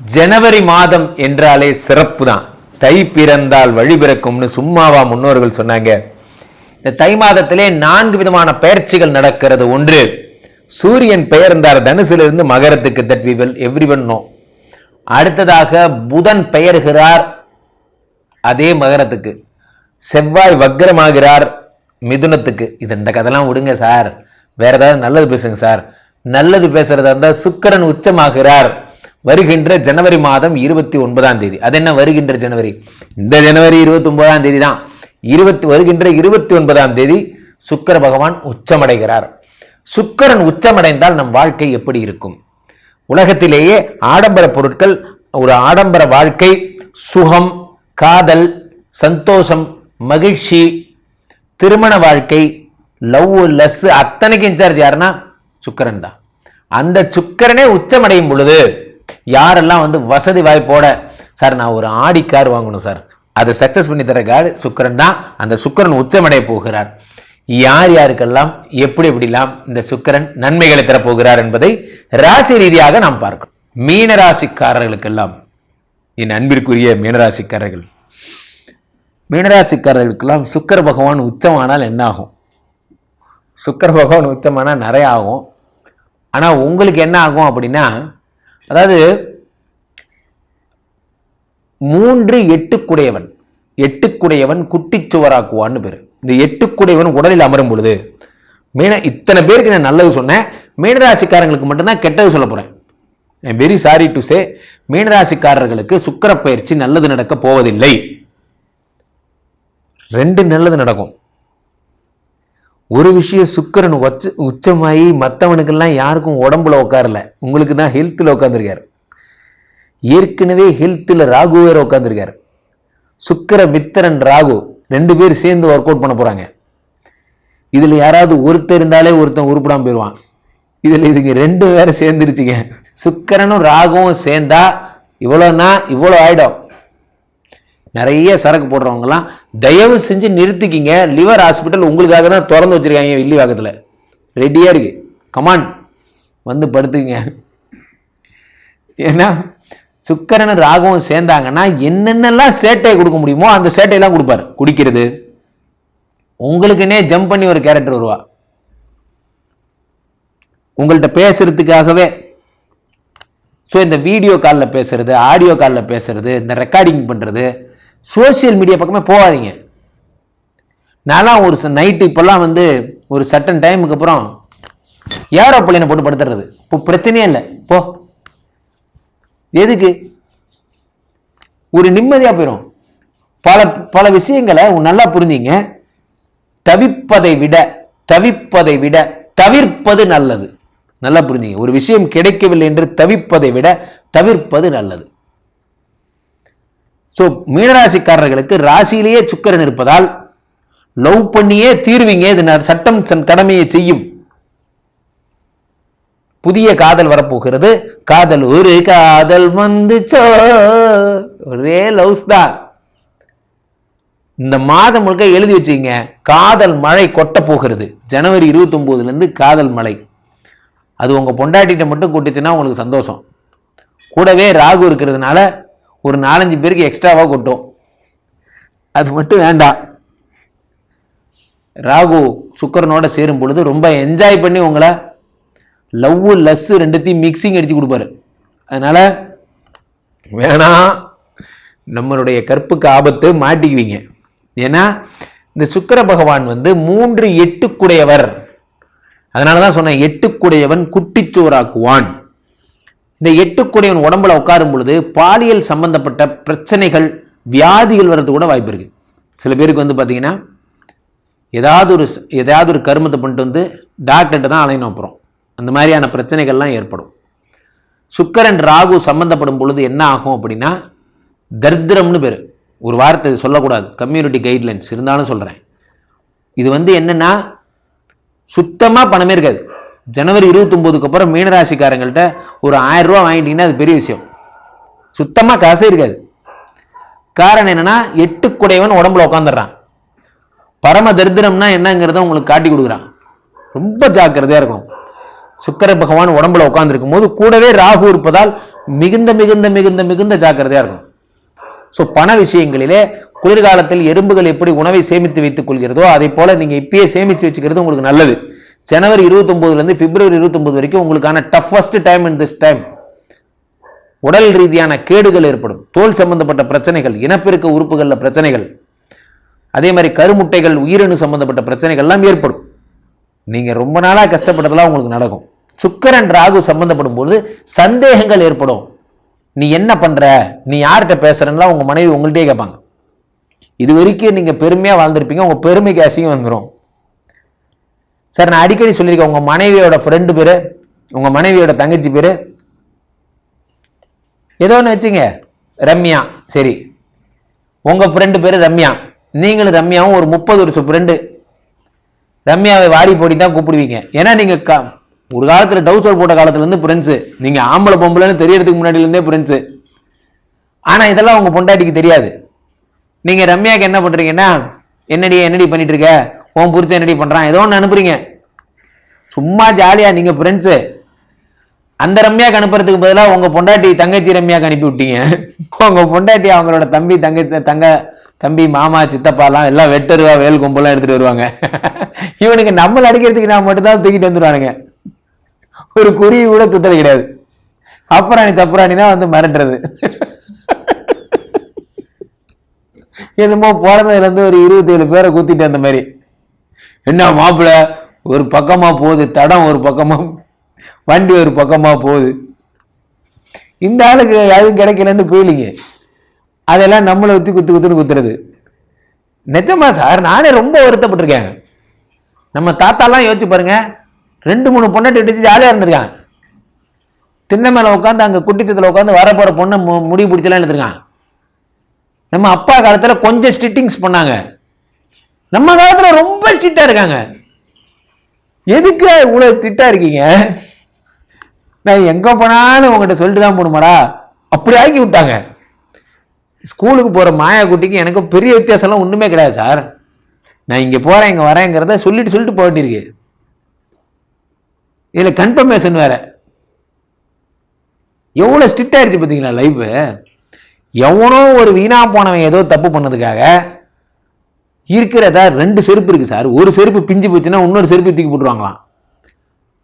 ஜனவரி மாதம் என்றாலே சிறப்பு தான் தை பிறந்தால் வழி பிறக்கும்னு சும்மாவா முன்னோர்கள் சொன்னாங்க. இந்த தை மாதத்திலே நான்கு விதமான பெயர்ச்சிகள் நடக்கிறது. ஒன்று சூரியன் பெயர்ந்தார். தனுசிலிருந்து மகரத்துக்கு that we will everyone know. அடுத்ததாக புதன் பெயர்கிறார். அதே மகரத்துக்கு. செவ்வாய் வக்ரமாகிறார் மிதுனத்துக்கு. இது இந்த கதெல்லாம் விடுங்க சார். வேற ஏதாவது நல்லது பேசுங்க சார். நல்லது பேசுறதா இருந்தால் சுக்கிரன் உச்சமாகிறார். வருகின்ற ஜனவரி மாதம் இருபத்தி ஒன்பதாம் தேதி. அது என்ன வருகின்ற ஜனவரி? இந்த ஜனவரி இருபத்தி ஒன்பதாம் தேதி தான் இருபத்தி வருகின்ற இருபத்தி ஒன்பதாம் தேதி சுக்கிர பகவான் உச்சமடைகிறார். சுக்கரன் உச்சமடைந்தால் நம் வாழ்க்கை எப்படி இருக்கும்? உலகத்திலேயே ஆடம்பர பொருட்கள் ஒரு ஆடம்பர வாழ்க்கை சுகம் காதல் சந்தோஷம் மகிழ்ச்சி திருமண வாழ்க்கை லவ் லஸ் அத்தனைக்கு இன்சார்ஜ் யாருன்னா சுக்கரன் தான். அந்த சுக்கரனே உச்சமடையும் பொழுது யாரெல்லாம் வந்து வசதி வாய்ப்போட சார் நான் ஒரு ஆடி கார் வாங்கணும் சார். அதை சக்சஸ் பண்ணி தர கார் சுக்கிரன் தான். அந்த சுக்கிரன் உச்சமடைய போகிறார். யார் யாருக்கெல்லாம் எப்படி எப்படிலாம் இந்த சுக்கிரன் நன்மைகளை தரப்போகிறார் என்பதை ராசி ரீதியாக நாம் பார்க்கணும் மீனராசிக்காரர்களுக்கெல்லாம் என் அன்பிற்குரிய மீனராசிக்காரர்கள் மீனராசிக்காரர்களுக்கெல்லாம் சுக்கர பகவான் உச்சமானால் என்ன ஆகும் சுக்கிர பகவான் உச்சமானால் நிறைய ஆகும். ஆனால் உங்களுக்கு என்ன ஆகும் அப்படின்னா அதாவது மூன்று எட்டுக்குடையவன் எட்டுக்குடையவன் குட்டிச்சுவராக்குவான்னு பேர். இந்த எட்டுக்குடையவன் உடலில் அமரும் பொழுது மீன இத்தனை பேருக்கு நான் நல்லது சொன்னேன். மீனராசிக்காரங்களுக்கு மட்டும்தான் கெட்டது சொல்ல போறேன். வெரி சாரி டு சே மீனராசிக்காரர்களுக்கு சுக்கர பயிற்சி நல்லது நடக்க போவதில்லை. ரெண்டு நல்லது நடக்கும். ஒரு விஷயம் சுக்கிரன் உச்ச உச்சமாயி மற்றவனுக்கெல்லாம் யாருக்கும் உடம்புல உட்காரல உங்களுக்கு தான் ஹெல்த்தில் உட்காந்துருக்கார் ஏற்கனவே ஹெல்த்தில் ராகு வேற உட்காந்துருக்காரு சுக்கர மித்திரன் ராகு ரெண்டு பேர் சேர்ந்து ஒர்க் அவுட் பண்ண போகிறாங்க இதில் யாராவது ஒருத்தர் இருந்தாலே ஒருத்தன் உருப்படாம போயிடுவான் இதில் இதுங்க ரெண்டு பேரும் சேர்ந்துருச்சுங்க. சுக்கரனும் ராகுவும் சேர்ந்தா இவ்வளோன்னா இவ்வளோ ஆகிடும் நிறைய சரக்கு போடுறவங்கலாம் தயவு செஞ்சு நிறுத்திக்கிங்க. லிவர் ஹாஸ்பிட்டல் உங்களுக்காக தான் திறந்து வச்சிருக்காங்க வில்லிவாக்கத்தில் ரெடியாக இருக்குது கமான் வந்து படுத்துங்க. ஏன்னா சுக்கரன் ராகவும் சேர்ந்தாங்கன்னா என்னென்னலாம் சேட்டை கொடுக்க முடியுமோ அந்த சேட்டையெல்லாம் கொடுப்பாரு. குடிக்கிறது. உங்களுக்குன்னே ஜம்ப் பண்ணி ஒரு கேரக்டர் வருவா. உங்கள்கிட்ட பேசுறதுக்காகவே. ஸோ இந்த வீடியோ காலில் பேசுறது ஆடியோ காலில் பேசுறது இந்த ரெக்கார்டிங் பண்ணுறது சோஷியல் மீடியா பக்கமே போகாதீங்க. நான்லாம் ஒரு நைட்டு இப்போல்லாம் வந்து ஒரு சட்டன் டைமுக்கு அப்புறம் ஏரோப்ளேனை போட்டு படுத்துறது. இப்போ பிரச்சனையே இல்லை. போ. எதுக்கு? ஒரு நிம்மதியாக போயிடும் பல பல விஷயங்களை நல்லா புரிஞ்சிங்க. தவிப்பதை விட தவிப்பதை விட தவிர்ப்பது நல்லது. நல்லா புரிஞ்சுங்க. ஒரு விஷயம் கிடைக்கவில்லை என்று தவிப்பதை விட தவிர்ப்பது நல்லது. ஸோ மீனராசிக்காரர்களுக்கு ராசியிலேயே சுக்கரன் இருப்பதால் லவ் பண்ணியே தீர்வீங்க இது சட்டம் தன் கடமையை செய்யும். புதிய காதல் வரப்போகிறது. காதல் ஒரு காதல் வந்துச்சோ ஒரே லவ்ஸ் தான். இந்த மாதம் முழுக்க எழுதி வச்சுங்க காதல் மழை கொட்ட போகிறது. ஜனவரி 29 இருந்து காதல் மழை. அது உங்க பொண்டாட்டிகிட்ட மட்டும் கூட்டுச்சுன்னா உங்களுக்கு சந்தோஷம். கூடவே ராகு இருக்கிறதுனால ஒரு நாலஞ்சு பேருக்கு எக்ஸ்ட்ராவாக கொட்டும். அது மட்டும் வேண்டாம். ராகு சுக்கரனோட சேரும் பொழுது ரொம்ப என்ஜாய் பண்ணி உங்களை லவ் லஸ் ரெண்டுத்தையும் மிக்சிங் அடிச்சு கொடுப்பாரு. அதனால வேணாம் நம்மளுடைய கற்புக்கு ஆபத்து மாட்டிக்குவீங்க. ஏன்னா இந்த சுக்கிர பகவான் வந்து மூன்று எட்டுக்குடையவர். அதனால தான் சொன்னேன் எட்டுக்குடையவன் குட்டிச்சோராக்குவான். இந்த எட்டு எட்டுக்குடையவன் உடம்புல உட்காரும் பொழுது பாலியல் சம்பந்தப்பட்ட பிரச்சனைகள் வியாதிகள் வர்றது கூட வாய்ப்பு இருக்கு. சில பேருக்கு வந்து பார்த்தீங்கன்னா ஏதாவது ஒரு ஏதாவது ஒரு கருமத்தை பண்ணிட்டு வந்து டாக்டர்கிட்ட தான் அலையணும் அப்புறம். அந்த மாதிரியான பிரச்சனைகள்லாம் ஏற்படும். சுக்கரன் ராகு சம்பந்தப்படும் பொழுது என்ன ஆகும் அப்படின்னா தர்திரம்னு பேர். ஒரு வார்த்தை சொல்லக்கூடாது. கம்யூனிட்டி கைட்லைன்ஸ் இருந்தாலும் சொல்கிறேன் இது வந்து என்னென்னா சுத்தமாக பணமே இருக்காது. ஜனவரி 29 அப்புறம் மீனராசிக்காரங்கள்ட்ட ஒரு ஆயிரம் ரூபா வாங்கிட்டீங்கன்னா அது பெரிய விஷயம். சுத்தமாக காசே இருக்காது. காரணம் என்னன்னா எட்டுக்குடையவன் உடம்புல உட்காந்துடுறான் பரம தரித்திரம்னா என்னங்கிறத உங்களுக்கு காட்டி கொடுக்குறான். ரொம்ப ஜாக்கிரதையாக இருக்கணும் சுக்கர பகவான் உடம்புல உட்காந்துருக்கும் போது கூடவே ராகு இருப்பதால் மிகுந்த மிகுந்த மிகுந்த மிகுந்த ஜாக்கிரதையாக இருக்கணும் ஸோ பண விஷயங்களிலே குளிர்காலத்தில் எறும்புகள் எப்படி உணவை சேமித்து வைத்துக் கொள்கிறதோ அதே போல நீங்கள் இப்பயே சேமித்து வச்சுக்கிறது உங்களுக்கு நல்லது. ஜனவரி இருபத்தொம்போதுலேருந்து பிப்ரவரி 29 வரைக்கும் உங்களுக்கான toughest time in this time உடல் ரீதியான கேடுகள் ஏற்படும். தோல் சம்பந்தப்பட்ட பிரச்சனைகள் இனப்பெருக்க உறுப்புகளில் பிரச்சனைகள் அதே மாதிரி கருமுட்டைகள் உயிரணு சம்பந்தப்பட்ட பிரச்சனைகள் எல்லாம் ஏற்படும். நீங்கள் ரொம்ப நாளாக கஷ்டப்பட்டதெல்லாம் உங்களுக்கு நடக்கும். சுக்கரன் ராகு சம்பந்தப்படும் போது சந்தேகங்கள் ஏற்படும். நீ என்ன பண்ணுற நீ யார்கிட்ட பேசுறன்னா உங்கள் மனைவி உங்கள்கிட்டயே கேட்பாங்க. இது வரைக்கும் நீங்கள் பெருமையாக வாழ்ந்திருப்பீங்க உங்கள் பெருமைக்கு அசிங்கம் வந்துடும் சார் நான் அடிக்கடி சொல்லியிருக்கேன் உங்கள் மனைவியோட ஃப்ரெண்டு பேர் உங்கள் மனைவியோட தங்கச்சி பேர். ஏதோ ஒன்று வச்சுங்க. ரம்யா சரி. உங்கள் ஃப்ரெண்டு பேர் ரம்யா. நீங்களும் ரம்யாவும் ஒரு முப்பது வருஷம் ஃப்ரெண்டு ரம்யாவை வாடி போடி தான் கூப்பிடுவீங்க. ஏன்னா நீங்கள் க- ஒரு காலத்தில் டவுசர் போட்ட காலத்துலேருந்து ஃப்ரெண்ட்ஸு நீங்கள் ஆம்பளை பொம்பளைன்னு தெரியறதுக்கு முன்னாடிலேருந்தே ஃப்ரெண்ட்ஸு ஆனால் இதெல்லாம் உங்கள் பொண்டாட்டிக்கு தெரியாது. நீங்கள் ரம்யாவுக்கு என்ன பண்ணுறீங்கன்னா என்னடி என்னடி பண்ணிட்டு இருக்க? உன் புரிச்ச என்னடி பண்ணுறான் ஏதோ ஒன்று அனுப்புறீங்க. சும்மா ஜாலியாக நீங்கள் ஃப்ரெண்ட்ஸு அந்த ரம்யாக்கு அனுப்புறதுக்கு பதிலாக உங்கள் பொண்டாட்டி தங்கச்சி ரம்யாக்கு அனுப்பி விட்டீங்க. உங்கள் பொண்டாட்டி அவங்களோட தம்பி தங்கச்சி தங்க தம்பி மாமா சித்தப்பாலாம் எல்லாம் வெட்டருவா வேல் கும்பலாம் எடுத்துகிட்டு வருவாங்க. இவனுக்கு நம்மள அடிக்கிறதுக்கு நான் மட்டும்தான் தூக்கிட்டு வந்துடுவானுங்க ஒரு குருவி கூட துட்டது கிடையாது. அப்புறாணி தப்புராணி தான் வந்து மிரட்டுறது. என்னமோ பிறந்ததுலேருந்து ஒரு இருபத்தேழு பேரை குத்திட்டு அந்த மாதிரி. என்ன மாப்பிள்ள ஒரு பக்கமாக போகுது தடம் ஒரு பக்கமாக வண்டி ஒரு பக்கமாக போகுது. இந்த ஆளுக்கு அதுவும் கிடைக்கலன்னு போயிலிங்க. அதெல்லாம் நம்மளை ஊற்றி குத்து குத்துன்னு குத்துறது. நிஜமா சார் நானே ரொம்ப வருத்தப்பட்டிருக்கேன். நம்ம தாத்தாலாம் யோசிச்சு பாருங்க ரெண்டு மூணு பொண்ணை இடிச்சு ஜாலியாக இருந்திருக்கான். தின்ன மேலே உட்காந்து அங்கே குட்டிச்சத்தில் உட்காந்து வர போகிற பொண்ணை மு- முடி பிடிச்சலாம் எடுத்திருக்கான் நம்ம அப்பா காலத்தில் கொஞ்சம் ஸ்டிட்டிங்ஸ் பண்ணாங்க. நம்ம காலத்தில் ரொம்ப ஸ்ட்ரிக்டாக இருக்காங்க. எதுக்கு இவ்வளோ ஸ்ட்ரிக்டாக இருக்கீங்க? நான் எங்கே போனாலும் உங்ககிட்ட சொல்லிட்டு தான் போகணுமாடா. அப்படி ஆக்கி விட்டாங்க. ஸ்கூலுக்கு போகிற மாயா குட்டிக்கு எனக்கும் பெரிய வித்தியாசம்லாம் ஒன்றுமே கிடையாது சார். நான் இங்கே போகிறேன் இங்கே வரேங்கிறத சொல்லிட்டு சொல்லிட்டு போக வேண்டியிருக்கு. கன்ஃபர்மேஷன் வேற. எவ்வளோ ஸ்ட்ரிக்ட் ஆயிடுச்சு பார்த்தீங்களா லைஃபு எவனோ ஒரு வீணாக போனவன் ஏதோ தப்பு பண்ணதுக்காக இருக்கிறதா? ரெண்டு செருப்பு இருக்குது சார். ஒரு செருப்பு பிஞ்சு போச்சுன்னா இன்னொரு செருப்பு தூக்கி போட்டுருவாங்களாம்.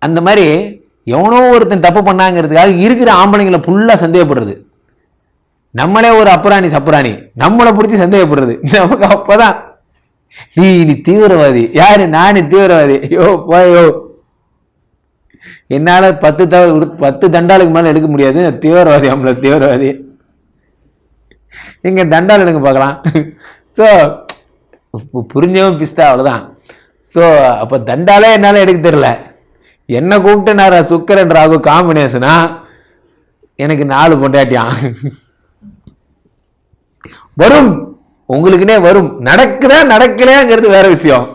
அந்த மாதிரி எவனோ ஒருத்தன் தப்பு பண்ணாங்கிறதுக்காக இருக்கிற ஆம்பளைங்களை ஃபுல்லாக சந்தேகப்படுறது. நம்மளே ஒரு அப்புராணி சப்புராணி நம்மளை பிடிச்சி சந்தேகப்படுறது. நமக்கு அப்பதான் நீ நீ தீவிரவாதி. யாரு? நானு தீவிரவாதி. யோ போயோ. என்னால் பத்து த பத்து தண்டாளுக்கு மேலே எடுக்க முடியாது. தீவிரவாதி நம்மள தீவிரவாதி. இங்கே தண்டால் எடுங்க பார்க்கலாம். ஸோ புரிஞ்சவன் பிஸ்தா அவ்வளோதான் ஸோ அப்போ தண்டாலே என்னால் எடுக்க தெரியல. என்னை கூப்பிட்டு நான் சுக்கரன் ராகு காம்பினேஷனா? எனக்கு நாலு பொண்டாட்டியான் வரும். உங்களுக்குனே வரும். நடக்குதா நடக்கலையாங்கிறது வேற விஷயம்.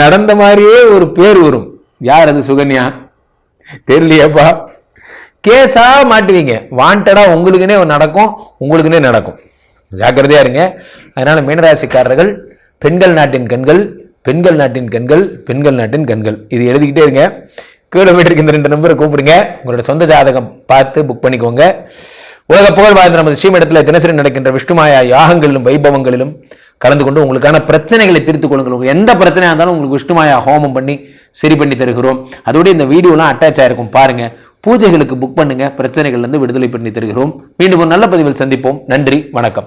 நடந்த மாதிரியே ஒரு பேர் வரும். யார் அது சுகன்யா? தெரியலையேப்பா. கேஸா மாட்டுவீங்க. வாண்டடா உங்களுக்குனே நடக்கும் உங்களுக்குனே நடக்கும். ஜாக்கிரதையா இருங்க. அதனால மீனராசிக்காரர்கள் பெண்கள் நாட்டின் கண்கள் பெண்கள் நாட்டின் கண்கள் பெண்கள் நாட்டின் கண்கள். இது எழுதிக்கிட்டே இருங்க. கிலோமீட்டருக்கு இந்த ரெண்டு நம்பரை கூப்பிடுங்க. உங்களோட சொந்த ஜாதகம் பார்த்து புக் பண்ணிக்கோங்க. உலக புகழ் வாய்ந்த நமது ஸ்ரீமடத்தில் தினசரி நடக்கின்ற விஷ்ணுமாயா யாகங்களிலும் வைபவங்களிலும் கலந்து கொண்டு உங்களுக்கான பிரச்சனைகளை தீர்த்து கொள்ளுங்கள். உங்களுக்கு எந்த பிரச்சனையாக இருந்தாலும் உங்களுக்கு விஷ்ணுமாயா ஹோமம் பண்ணி சரி பண்ணி தருகிறோம். அதோட இந்த வீடியோலாம் அட்டாச் ஆயிருக்கும். பாருங்க. பூஜைகளுக்கு புக் பண்ணுங்க. பிரச்சனைகள்லேருந்து விடுதலை பண்ணி தருகிறோம். மீண்டும் ஒரு நல்ல பதிவில் சந்திப்போம். நன்றி. வணக்கம்.